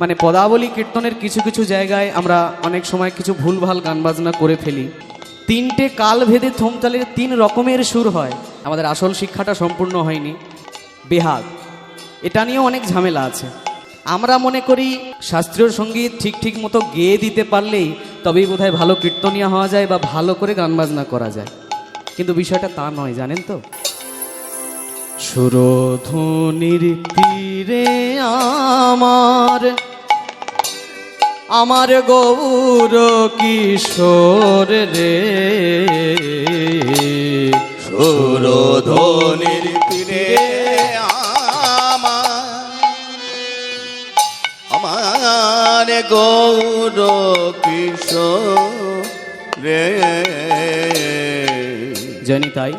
মানে পদাবলী কীর্তনের কিছু কিছু জায়গায় আমরা অনেক সময় কিছু ভুলভাল গান বাজনা করে ফেলি। তিনটে কাল ভেদে থমতালের তিন রকমের সুর হয়। আমাদের আসল শিক্ষাটা সম্পূর্ণ হয়নি। বেহাগ। এটা নিয়েও অনেক ঝামেলা আছে। আমরা মনে করি শাস্ত্রীয় সংগীত ঠিক ঠিক মতো গেয়ে দিতে পারলেই তবেই বোধহয় ভালো কীর্তনীয় হওয়া যায় বা ভালো করে গান বাজনা করা যায়। কিন্তু বিষয়টা তা নয়, জানেন তো? সুরধ্বনির তীরে আমার আমার গৌর কিশোর রে। সুরধ্বনির তীরে আমার আমার গৌর কিশোর রে। জানি তাই।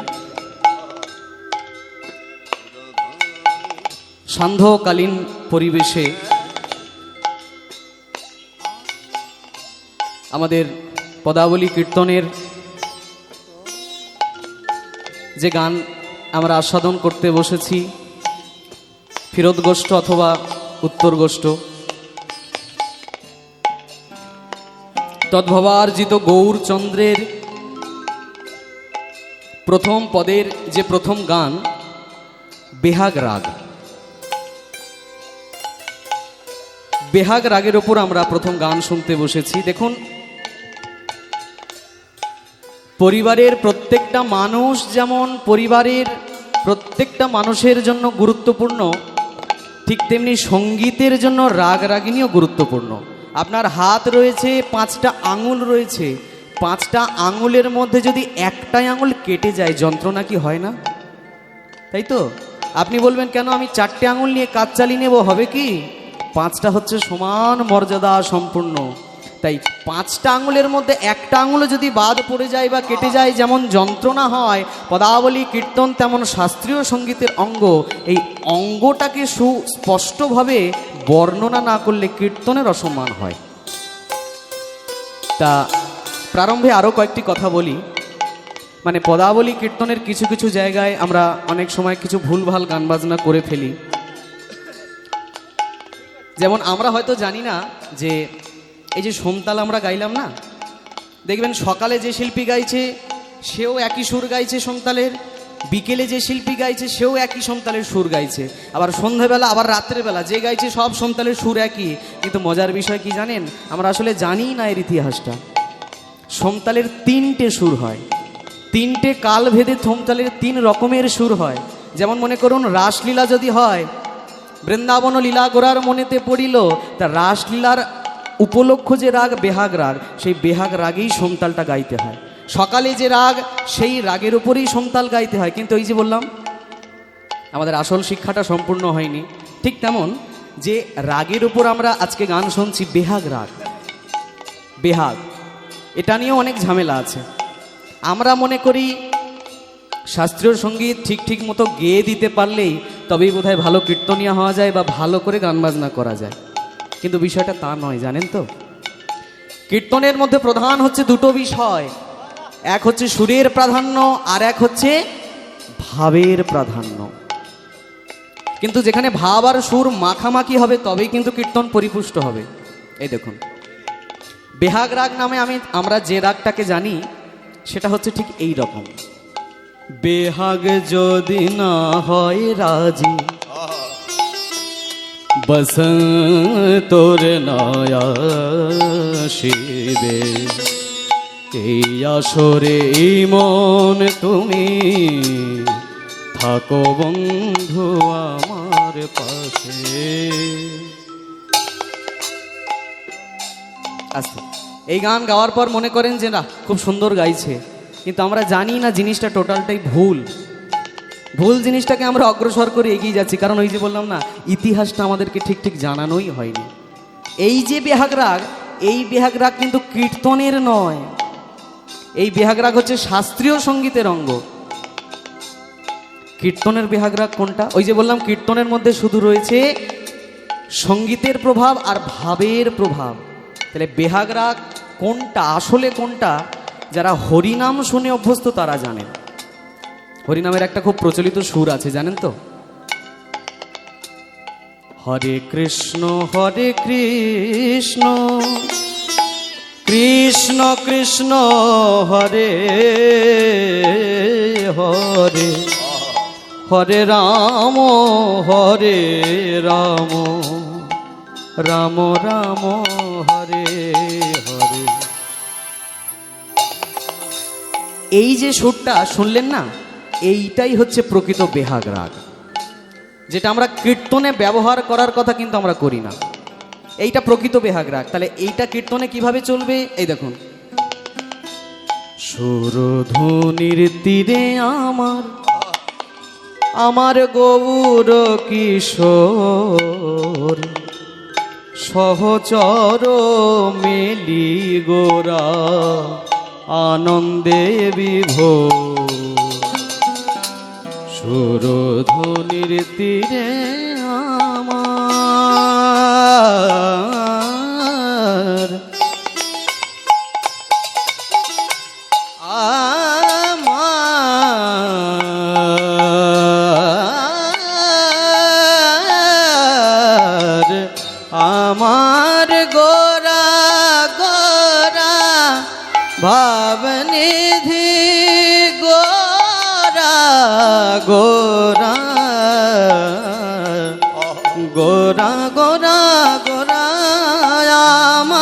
সান্ধ্যকালীন পরিবেশে আমাদের পদাবলী কীর্তনের যে গান আমরা আস্বাদন করতে বসেছি, ফিরোদ গোষ্ঠ অথবা উত্তর গোষ্ঠ। তদ্ভবার্জিত গৌরচন্দ্রের প্রথম পদের যে প্রথম গান বেহাগ রাগ বেহাগ রাগের ওপর আমরা প্রথম গান শুনতে বসেছি। দেখুন। পরিবারের প্রত্যেকটা মানুষ যেমন পরিবারের প্রত্যেকটা মানুষের জন্য গুরুত্বপূর্ণ, ঠিক তেমনি সঙ্গীতের জন্য রাগ রাগিনীও গুরুত্বপূর্ণ। আপনার হাত রয়েছে, পাঁচটা আঙুল রয়েছে। পাঁচটা আঙুলের মধ্যে যদি একটাই আঙুল কেটে যায়, যন্ত্রণা কি হয় না? তাই তো? আপনি বলবেন, কেন আমি চারটে আঙুল নিয়ে কাজ চালিয়ে নেব? হবে কি? পাঁচটা হচ্ছে সমান মর্যাদা সম্পূর্ণ। তাই পাঁচটা আঙুলের মধ্যে একটা আঙুলে যদি বাদ পড়ে যায় বা কেটে যায়, যেমন যন্ত্রণা হয়, পদাবলী, কীর্তন, তেমন শাস্ত্রীয় সঙ্গীতের অঙ্গ, এই অঙ্গটাকে সুস্পষ্টভাবে বর্ণনা না করলে কীর্তনের অসম্মান হয়। তা প্রারম্ভে আরও কয়েকটি কথা বলি। মানে পদাবলী, কীর্তনের কিছু কিছু জায়গায় আমরা অনেক সময় কিছু ভুলভাল গান বাজনা করে ফেলি। যেমন আমরা হয়তো জানি না যে এই যে সোমতাল আমরা গাইলাম না? দেখবেন সকালে যে শিল্পী গাইছে, সেও একই সুর গাইছে সোমতালের। বিকেলে যে শিল্পী গাইছে, সেও একই সোমতালের সুর গাইছে। আবার সন্ধ্যাবেলা আবার রাত্রেবেলা যে গাইছে, সব সোমতালের সুর একই। কিন্তু মজার বিষয় কি জানেন? আমরা আসলে জানি না এর ইতিহাসটা। সোমতালের তিনটে সুর হয়। তিনটে কাল ভেদে থমতালের তিন রকমের সুর হয়। যেমন মনে করুন, রাসলীলা যদি হয় বৃন্দাবন লীলা গোড়ার মনেতে পড়িল তা রাসলীলার উপলক্ষ যে রাগ, বেহাগ রাগ, সেই বেহাগ রাগেই সোমতালটা গাইতে হয়। সকালে যে রাগ, সেই রাগের উপরেই সোমতাল গাইতে হয়। কিন্তু এই যে বললাম, আমাদের আসল শিক্ষাটা সম্পূর্ণ হয়নি। ঠিক তেমন যে রাগের উপর আমরা আজকে গান শুনছি, বেহাগ রাগ। বেহাগ। এটা নিয়েও অনেক ঝামেলা আছে। আমরা মনে করি, শাস্ত্রীয় সংগীত ঠিক ঠিক মতো গেয়ে দিতে পারলেই তবেই বোধহয় ভালো কীর্তনীয় হওয়া যায় বা ভালো করে গান বাজনা করা যায়। কিন্তু বিষয়টা তা নয়, জানেন তো? কীর্তনের মধ্যে প্রধান হচ্ছে দুটো বিষয়। এক হচ্ছে সুরের প্রাধান্য, আর এক হচ্ছে ভাবের প্রাধান্য। কিন্তু যেখানে ভাব আর সুর মাখামাখি হবে, তবেই কিন্তু কীর্তন পরিপুষ্ট হবে। এই দেখুন। বেহাগ রাগ নামে আমি, আমরা যে রাগটাকে জানি, সেটা হচ্ছে ঠিক এই রকম। বেহাগ যদি না হয় রাজি। বসন্তর নয়া শিবে। এই আসরে মন তুমি থাকো বন্ধু আমার পাশে। আচ্ছা এই গান গাওয়ার পর মনে করেন যে না, খুব সুন্দর গাইছে। কিন্তু আমরা জানি না জিনিসটা টোটালটাই ভুল। ভুল জিনিসটাকে আমরা অগ্রসর করে এগিয়ে যাচ্ছি, কারণ ওই যে বললাম না, ইতিহাসটা আমাদেরকে ঠিক ঠিক জানানোই হয়নি। এই যে বেহাগ রাগ এই বেহাগ রাগ কিন্তু কীর্তনের নয়। এই বেহাগ রাগ হচ্ছে শাস্ত্রীয় সঙ্গীতের অঙ্গ। কীর্তনের বেহাগ রাগ কোনটা? ওই যে বললাম, কীর্তনের মধ্যে শুধু রয়েছে সঙ্গীতের প্রভাব আর ভাবের প্রভাব। তাহলে বেহাগ রাগ কোনটা, আসলে কোনটা? যারা হরিনাম শুনে অভ্যস্ত, তারা জানেন হরিনামের একটা খুব প্রচলিত সুর আছে, জানেন তো? হরে কৃষ্ণ হরে কৃষ্ণ কৃষ্ণ কৃষ্ণ, হরে হরে হরে রাম হরে রাম রাম রাম, হরে হরে। এই যে সুরটা, শুনলেন না? এইটাই হচ্ছে প্রকৃত বেহাগ রাগ যেটা আমরা কীর্তনে ব্যবহার করার কথা কিন্তু আমরা করি না। এইটা প্রকৃত বেহাগ রাগ তাহলে এইটা কীর্তনে কীভাবে চলবে? এই দেখুন। সুরধুনির তীরে আমার আমার গৌর কিশোর, সহচর মেলি গোরা। আনন্দে বিভোর। সুরধ্বনির তীরে ভাবনিধি গোরা গোরা গোরা গোরা গোরা, আমার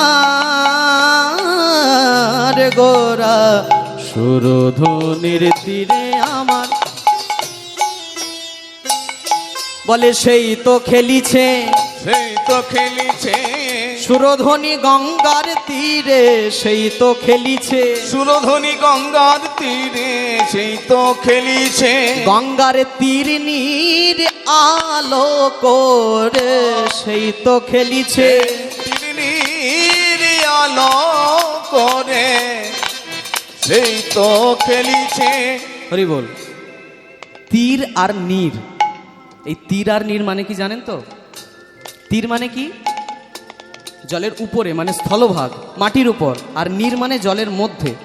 গোরা। সুরধনির তীরে আমার বলে, সেই তো খেলিছে। সেই তো খেলিছে। সুরধ্বনি গঙ্গার তীরে সেই তো খেলিছে। সুরধনি গঙ্গার তীরে সেই তো খেলিছে। গঙ্গার তীর নীর আলো করে সেই তো খেলিছে। তিন্নির আলো করে সেই তো খেলিছে। হরি বল। তীর আর নীর। এই তীর আর নীর মানে কি জানেন তো? তীর মানে কি? জলের উপরে মানে স্থলভাগ, মাটির উপর, আর নীর মানে জলের মধ্যে।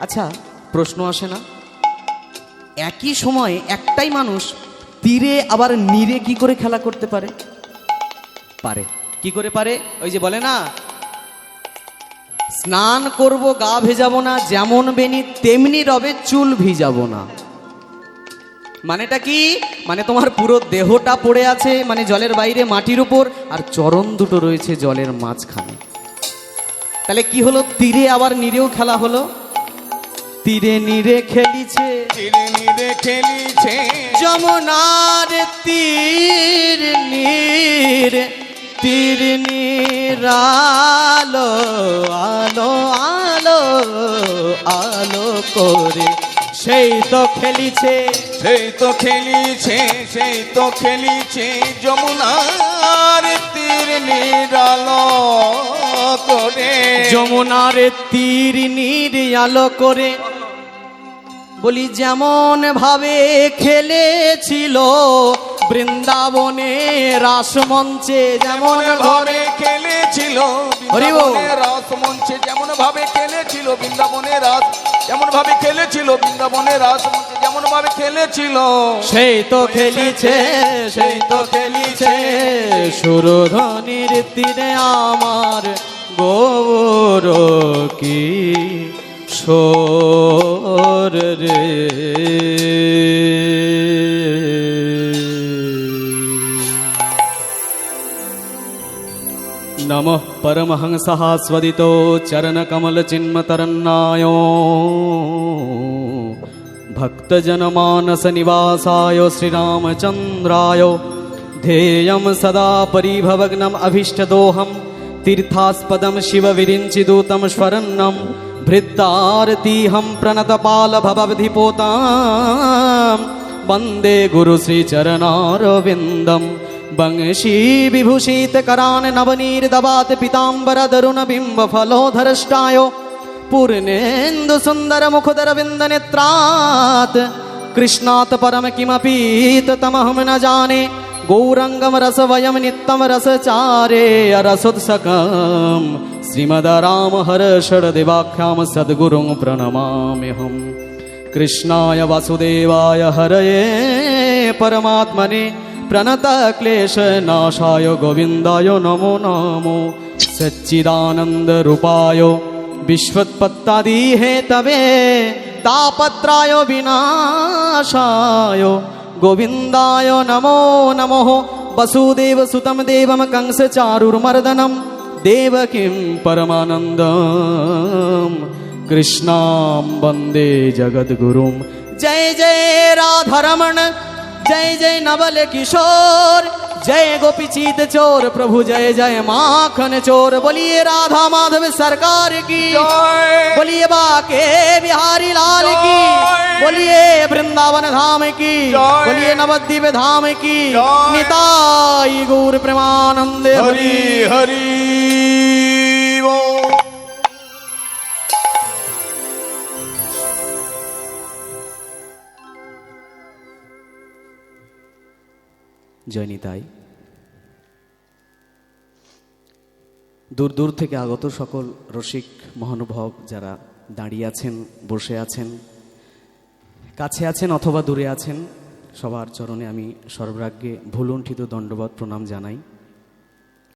আচ্ছা প্রশ্ন আসে না? একই সময়ে একটাই মানুষ তীরে আবার নীরে কি করে খেলা করতে পারে? পারে। কি করে পারে? ওই যে বলে না, স্নান করব, গা ভেজাবো না, যেমন বেনি তেমনি রবে চুল ভিজাবো না। মানেটা কি? মানে তোমার পুরো দেহটা পড়ে আছে মানে জলের বাইরে মাটির উপর আর চরণ দুটো রয়েছে জলের মাঝখানে। তাহলে কি হলো? তীরে আবার নিরেও খেলা হলো। তীরে নিরে খেলিছে। তীরে নিরে খেলিছে। যমুনার তীর নীর তীর নীর আলো আলো আলো আলো করে। সেই তো খেলিছে। সেই তো খেলিছে সেই তো খেলিছে যমুনার তীর নিরালো করে। যমুনার তীর নীর আলো করে। বলি যেমন ভাবে খেলেছিল বৃন্দাবনে রাসমঞ্চে যেমন যেমন ঘরে খেলেছিল হরি বল। মঞ্চে যেমন ভাবে খেলেছিল বৃন্দাবনের রাস যেমন ভাবে খেলেছিল বৃন্দাবনের রাস যেমন ভাবে খেলেছিল। সেই তো খেলিছে, সেই তো খেলিছে সুরধনির তীরে আমার গৌর কি, সোর রে। परमहंसः स्वदितो चरणकमलचिन्मतरन्नायो। भक्तजनमानसनिवासाय श्रीरामचन्द्राय। ध्येयं सदा परिभवग्नम् अभीष्टदोहं तीर्थास्पदं शिवविरिञ्चिदूतं स्वरन्नं भृत्तारतीहं प्रणतपाल वन्दे गुरुश्रीचरणारविन्दम् वंशी विभूषित करान नवनीर्दवात पीताम्बर दरुण बिंब फलोधरष्टायो पूर्णेन्दु सुन्दर मुखदर विन्द नेत्रात् कृष्णात् परम किमपि तमहं न जाने गौरङ्गं रस वयं नित्यं रसचारे अरसोत्सकं श्रीमद राम हर षड्देवाख्यां सद्गुरुं प्रणमाम्यहम् कृष्णाय वासुदेवाय हरये परमात्मने प्रणतक्लेशनाशाय गोविन्दाय नमो नमो सच्चिदानन्दरूपाय विश्वत्पत्तादिहेतवे तापत्राय विनाशाय गोविन्दाय नमो नमः वसुदेवसुतं देवं कंसचारुर्मर्दनं देवकीं परमानन्दं कृष्णां वन्दे जगद्गुरुं जय जय राधारमण जय जय नवल किशोर जय गोपीचीत चोर प्रभु जय जय माखन चोर बोलिए राधा माधव सरकार की জয় बोलिए बाके बिहारी लाल की जय। बोलिए वृंदावन धाम की जय। बोलिए नवद्वीप धाम की जय। निताई गौर प्रेमानंद হরি হরি বল। জয় নিতাই দূর দূর থেকে আগত সকল রসিক মহানুভব যারা দাঁড়িয়ে আছেন, বসে আছেন, কাছে আছেন অথবা দূরে আছেন, সবার চরণে আমি সর্বরাগ্যে ভুলুণ্ঠিত দণ্ডবাদ প্রণাম জানাই